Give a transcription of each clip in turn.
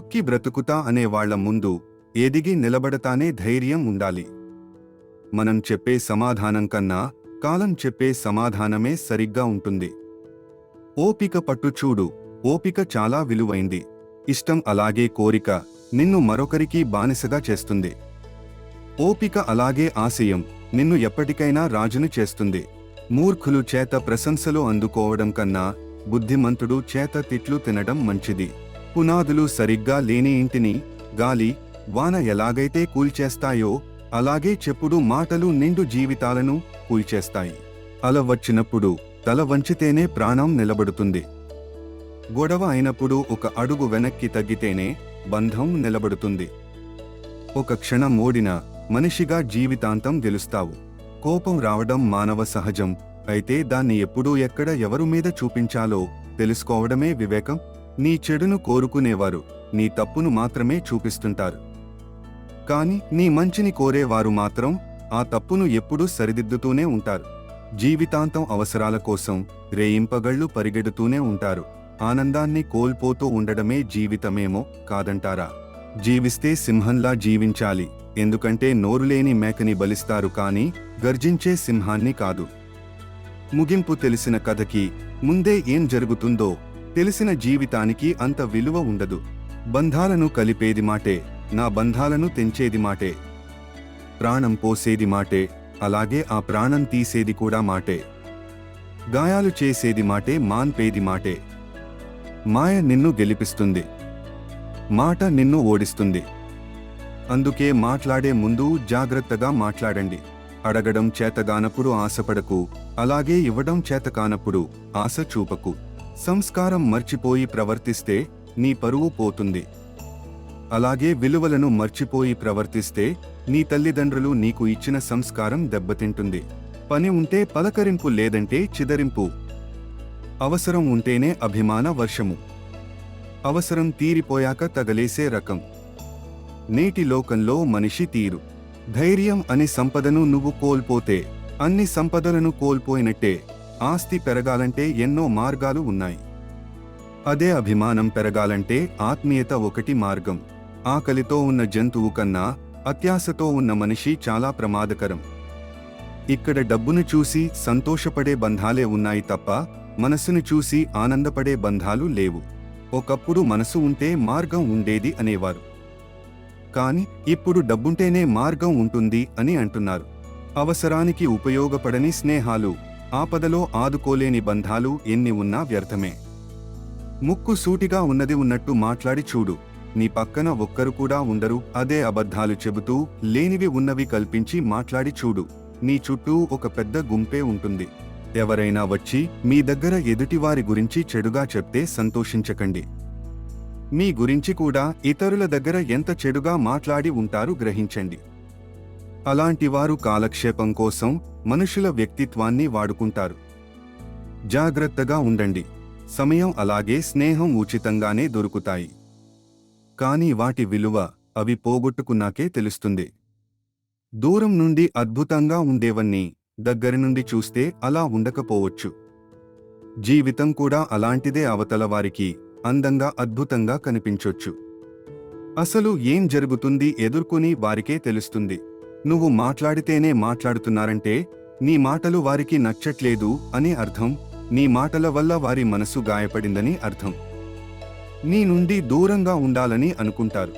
తొక్కి బ్రతుకుతా అనే వాళ్ళ ముందు ఎదిగి నిలబడతానే ధైర్యం ఉండాలి. మనం చెప్పే సమాధానం కన్నా కాలం చెప్పే సమాధానమే సరిగ్గా ఉంటుంది. ఓపిక పట్టు చూడు ఓపిక చాలా విలువైంది. ఇష్టం అలాగే కోరిక నిన్ను మరొకరికి బానిసగా చేస్తుంది. ఓపిక అలాగే ఆశయం నిన్ను ఎప్పటికైనా రాజును చేస్తుంది. మూర్ఖులు చేత ప్రశంసలు అందుకోవడం కన్నా బుద్ధిమంతుడు చేత తిట్లు తినడం మంచిది. పునాదులు సరిగ్గా లేని ఇంటిని గాలి వాన ఎలాగైతే కూల్చేస్తాయో అలాగే చెప్పుడు మాటలు నిండు జీవితాలను కూల్చేస్తాయి. అల వచ్చినప్పుడు తల వంచితేనే ప్రాణం నిలబడుతుంది. గొడవ అయినప్పుడు ఒక అడుగు వెనక్కి తగ్గితేనే బంధం నిలబడుతుంది. ఒక క్షణం ఓడిన మనిషిగా జీవితాంతం గెలుస్తావు. కోపం రావడం మానవ సహజం. అయితే దాన్ని ఎప్పుడూ ఎక్కడ ఎవరు మీద చూపించాలో తెలుసుకోవడమే వివేకం. నీ చెడును కోరుకునేవారు నీ తప్పును మాత్రమే చూపిస్తుంటారు. కాని నీ మంచిని కోరేవారు మాత్రం ఆ తప్పును ఎప్పుడూ సరిదిద్దుతూనే ఉంటారు. జీవితాంతం అవసరాల కోసం రేయింపగళ్ళు పరిగెడుతూనే ఉంటారు. ఆనందాన్ని కోల్పోతూ ఉండడమే జీవితమేమో కాదంటారా? జీవిస్తే సింహంలా జీవించాలి ఎందుకంటే నోరులేని మేకని బలిస్తారు కాని గర్జించే సింహాన్ని కాదు. ముగింపు తెలిసిన కథకి ముందే ఏం జరుగుతుందో తెలిసిన జీవితానికి అంత విలువ ఉండదు. బంధాలను కలిపేది మాటే నా బంధాలను తెంచేది మాటే. ప్రాణం పోసేది మాటే అలాగే ఆ ప్రాణం తీసేది కూడా మాటే. గాయాలు చేసేది మాటే మాన్పేది మాటే. మాయ నిన్ను గెలిపిస్తుంది. మాట నిన్ను ఓడిస్తుంది. అందుకే మాట్లాడే ముందు జాగ్రత్తగా మాట్లాడండి. అడగడం చేతగానప్పుడు ఆశపడకు అలాగే ఇవ్వడం చేతకానప్పుడు ఆశ చూపకు. సంస్కారం మర్చిపోయి ప్రవర్తిస్తే నీ పరువు పోతుంది. అలాగే విలువలను మర్చిపోయి ప్రవర్తిస్తే నీ తల్లిదండ్రులు నీకు ఇచ్చిన సంస్కారం దెబ్బతింటుంది. పని ఉంటే పలకరింపు లేదంటే చిదరింపు. అవసరం ఉంటేనే అభిమాన వర్షము. అవసరం తీరిపోయాక తగలేసే రకం. నేటి లోకంలో మనిషి తీరు. ధైర్యం అనే సంపదను నువ్వు కోల్పోతే అన్ని సంపదలను కోల్పోయినట్టే. ఆస్తి పెరగాలంటే ఎన్నో మార్గాలు ఉన్నాయి. అదే అభిమానం పెరగాలంటే ఆత్మీయత ఒకటి మార్గం. ఆకలితో ఉన్న జంతువు కన్నా అత్యాశతో ఉన్న మనిషి చాలా ప్రమాదకరం. ఇక్కడ డబ్బును చూసి సంతోషపడే బంధాలే ఉన్నాయి తప్ప మనసును చూసి ఆనందపడే బంధాలు లేవు. ఒకప్పుడు మనసు ఉంటే మార్గం ఉండేది అనేవారు. కాని ఇప్పుడు డబ్బుంటేనే మార్గం ఉంటుంది అని అంటున్నారు. అవసరానికి ఉపయోగపడని స్నేహాలు. ఆపదలో ఆదుకోలేని బంధాలు ఎన్ని ఉన్నా వ్యర్థమే. ముక్కు సూటిగా ఉన్నది ఉన్నట్టు మాట్లాడి చూడు. నీ పక్కన ఒక్కరు కూడా ఉండరు. అదే అబద్ధాలు చెబుతూ లేనివి ఉన్నవి కల్పించి మాట్లాడి చూడు. నీ చుట్టూ ఒక పెద్ద గుంపే ఉంటుంది. ఎవరైనా వచ్చి మీ దగ్గర ఎదుటివారి గురించి చెడుగా చెప్తే సంతోషించకండి. మీ గురించి కూడా ఇతరుల దగ్గర ఎంత చెడుగా మాట్లాడి ఉంటారు గ్రహించండి. అలాంటివారు కాలక్షేపం కోసం మనుషుల వ్యక్తిత్వాన్ని వాడుకుంటారు. జాగ్రత్తగా ఉండండి. సమయం అలాగే స్నేహం ఉచితంగానే దొరుకుతాయి. కానీ వాటి విలువ అవి పోగొట్టుకున్నాకే తెలుస్తుంది. దూరం నుండి అద్భుతంగా ఉండేవన్నీ దగ్గర నుండి చూస్తే అలా ఉండకపోవచ్చు. జీవితం కూడా అలాంటిదే అవతల వారికి అందంగా అద్భుతంగా కనిపించొచ్చు. అసలు ఏం జరుగుతుంది ఎదుర్కొని వారికే తెలుస్తుంది. నువ్వు మాట్లాడితేనే మాట్లాడుతున్నారంటే నీ మాటలు వారికి నచ్చట్లేదు అని అర్థం నీ మాటల వల్ల వారి మనసు గాయపడిందని అర్థం. నీ నుండి దూరంగా ఉండాలని అనుకుంటారు.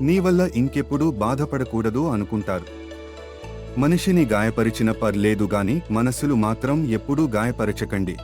నీ వల్ల ఇంకెప్పుడు బాధపడకూడదు అనుకుంటారు. మనిషిని గాయపరిచిన పర్లేదు గాని మనసులు మాత్రం ఎప్పుడూ గాయపరచకండి.